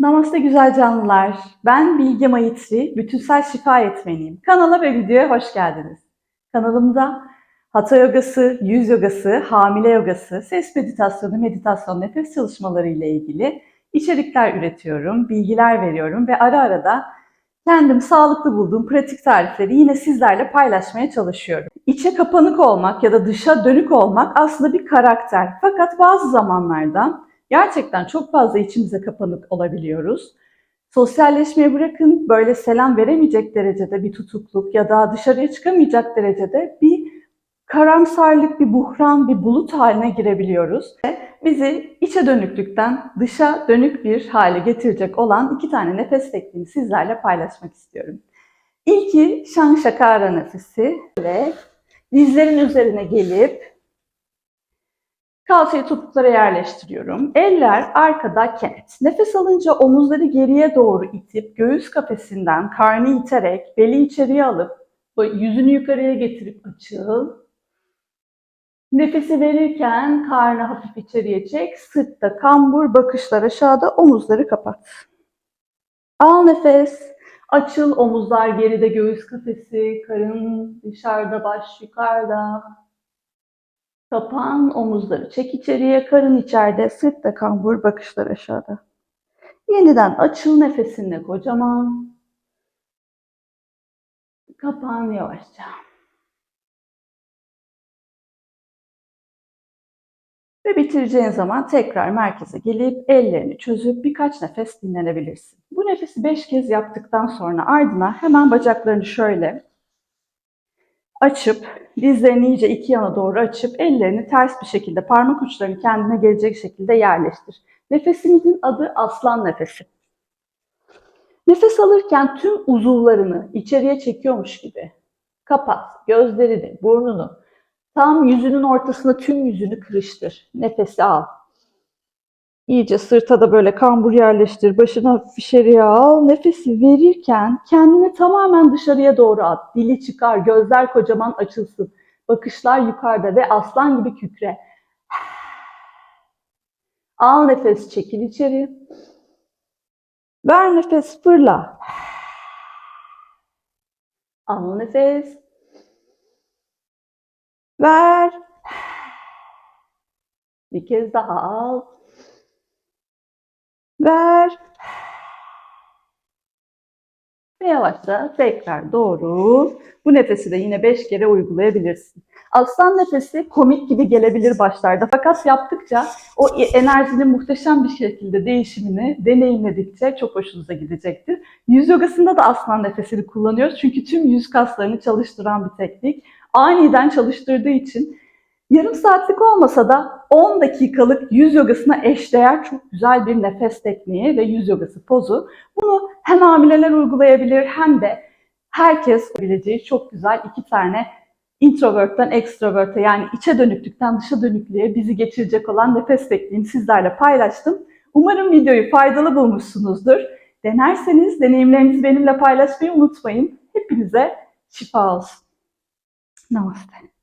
Namaste güzel canlılar. Ben Bilge Mayitri, bütünsel şifa etmeniyim. Kanala ve videoya hoş geldiniz. Kanalımda hatha yogası, yüz yogası, hamile yogası, ses meditasyonu, meditasyon, nefes çalışmaları ile ilgili içerikler üretiyorum, bilgiler veriyorum ve ara ara da kendim sağlıklı bulduğum pratik tarifleri yine sizlerle paylaşmaya çalışıyorum. İçe kapanık olmak ya da dışa dönük olmak aslında bir karakter. Fakat bazı zamanlarda gerçekten çok fazla içimize kapanık olabiliyoruz. Sosyalleşmeyi bırakın böyle selam veremeyecek derecede bir tutukluk ya da dışarıya çıkamayacak derecede bir karamsarlık, bir buhran, bir bulut haline girebiliyoruz. Bizi içe dönüklükten dışa dönük bir hale getirecek olan iki tane nefes tekniğini sizlerle paylaşmak istiyorum. İlki Şanşakara nefesi ve dizlerin üzerine gelip Kalçayı topuklara yerleştiriyorum. Eller arkada kenet. Nefes alınca omuzları geriye doğru itip göğüs kafesinden karnı iterek beli içeriye alıp yüzünü yukarıya getirip açıl. Nefesi verirken karnı hafif içeriye çek. Sırtta kambur, bakışlar aşağıda, omuzları kapat. Al nefes. Açıl omuzlar geride göğüs kafesi, karın dışarıda, baş yukarıda. Kapan omuzları çek içeriye, karın içeride, sırtta kambur, bakışlar aşağıda. Yeniden açıl nefesinle kocaman. Kapan yavaşça. Ve bitireceğin zaman tekrar merkeze gelip ellerini çözüp birkaç nefes dinlenebilirsin. Bu nefesi 5 kez yaptıktan sonra ardına hemen bacaklarını şöyle açıp dizlerini iyice iki yana doğru açıp ellerini ters bir şekilde parmak uçlarını kendine gelecek şekilde yerleştir. Nefesimizin adı aslan nefesi. Nefes alırken tüm uzuvlarını içeriye çekiyormuş gibi kapat gözlerini, burnunu, tam yüzünün ortasına tüm yüzünü kırıştır. Nefesi al. İyice sırta da böyle kambur yerleştir. Başını hafif al. Nefesi verirken kendini tamamen dışarıya doğru at. Dili çıkar, gözler kocaman açılsın. Bakışlar yukarıda ve aslan gibi kükre. Al nefes, çekil içeri. Ver nefes, fırla. Al nefes. Ver. Bir kez daha al. Ver. Ve yavaşça tekrar doğru. Bu nefesi de yine 5 kere uygulayabilirsin. Aslan nefesi komik gibi gelebilir başlarda. Fakat yaptıkça o enerjinin muhteşem bir şekilde değişimini deneyimledikçe çok hoşunuza gidecektir. Yüz yogasında da aslan nefesini kullanıyoruz. Çünkü tüm yüz kaslarını çalıştıran bir teknik. Aniden çalıştırdığı için Yarım saatlik olmasa da 10 dakikalık yüz yogasına eşdeğer çok güzel bir nefes tekniği ve yüz yogası pozu. Bunu hem hamileler uygulayabilir hem de herkes bileceği çok güzel iki tane introvert'ten extrovert'e yani içe dönüklükten dışa dönüklüğe bizi geçirecek olan nefes tekniğini sizlerle paylaştım. Umarım videoyu faydalı bulmuşsunuzdur. Denerseniz deneyimlerinizi benimle paylaşmayı unutmayın. Hepinize şifa olsun. Namaste.